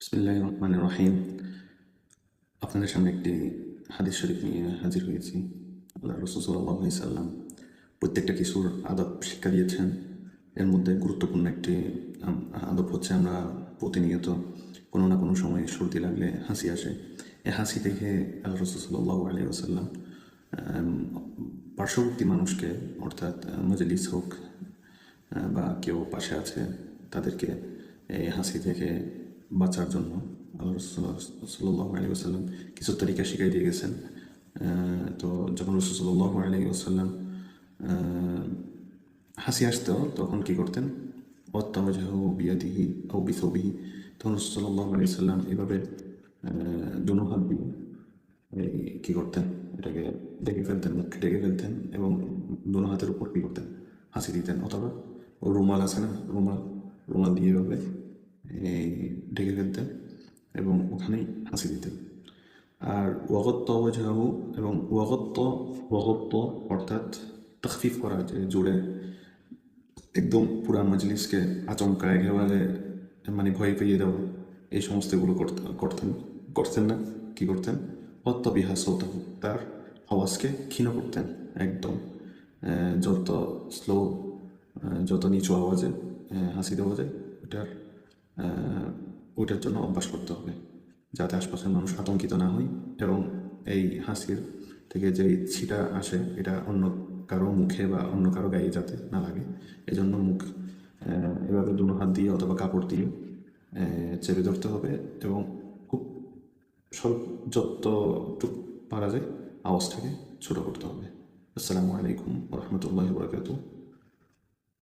বিসমিল্লাহ রহমান রহিম। আপনাদের সামনে একটি হাদিস শরীফ নিয়ে হাজির হয়েছি। আল্লাহ রসুল্লাহ সাল্লাম প্রত্যেকটা কিশোর আদব শিক্ষা দিয়েছেন। এর মধ্যে গুরুত্বপূর্ণ একটি আদব হচ্ছে আমরা প্রতিনিয়ত কোনো না কোনো সময় সর্দি লাগলে হাসি আসে। এই হাসি দেখে আল্লাহ রসুল্লাহ আলী আসাল্লাম পার্শ্ববর্তী মানুষকে, অর্থাৎ মজলিস হোক বা কেউ পাশে আছে, তাদেরকে এই হাসি থেকে বাঁচার জন্য আল্লাহ রসুল্লাহ আলী আসাল্লাম কিছু তরিকা শিখাই দিয়ে গেছেন। তো যখন রসুল্লাহ আলী আসাল্লাম হাসি আসতো, তখন কি করতেন? অত্তমজাহ তখন রসুল্লাহ আলী সাল্লাম এভাবে দুনো হাত দিয়ে কি করতেন? এটাকে ডেকে ফেলতেন, মুখকে ডেকে ফেলতেন এবং দুনো হাতের উপর কি করতেন? হাসি দিতেন। অথবা রুমাল আছে না? রুমাল রুমাল দিয়ে এভাবে ঢেকে ফেলতেন এবং ওখানেই হাসি দিতেন আর ওয়াগত্ত ওয়াজাহু এবং ওয়াগত্ত ওয়াগত্ত অর্থাৎ তখফিফ করা যে জুড়ে একদম পুরা মজলিসকে আচমকা, একেবারে মানে ভয় পেয়ে দেওয়া এই সমস্তগুলো করতে, করতেন করতেন না, কি করতেন? অত্য বিহাস তার আওয়াজকে ক্ষীণ করতেন একদম। যত স্লো যত নিচু আওয়াজে হাসি দেওয়া যায়, ওটার আহ, ওইটার জন্য অভ্যাস করতে হবে যাতে আশপাশের মানুষ আতঙ্কিত না হয় এবং এই হাসির থেকে যে ছিটা আসে এটা অন্য কারও মুখে বা অন্য কারও গায়ে যাতে না লাগে। এই জন্য মুখ এভাবে দুনো হাত দিয়ে অথবা কাপড় দিয়ে চেপে ধরতে হবে এবং খুব স্বল্প যতটুক পারা যায় আওয়াজটাকে ছোটো করতে হবে। আসসালামু আলাইকুম রহমতুল্লাহ বরকাতু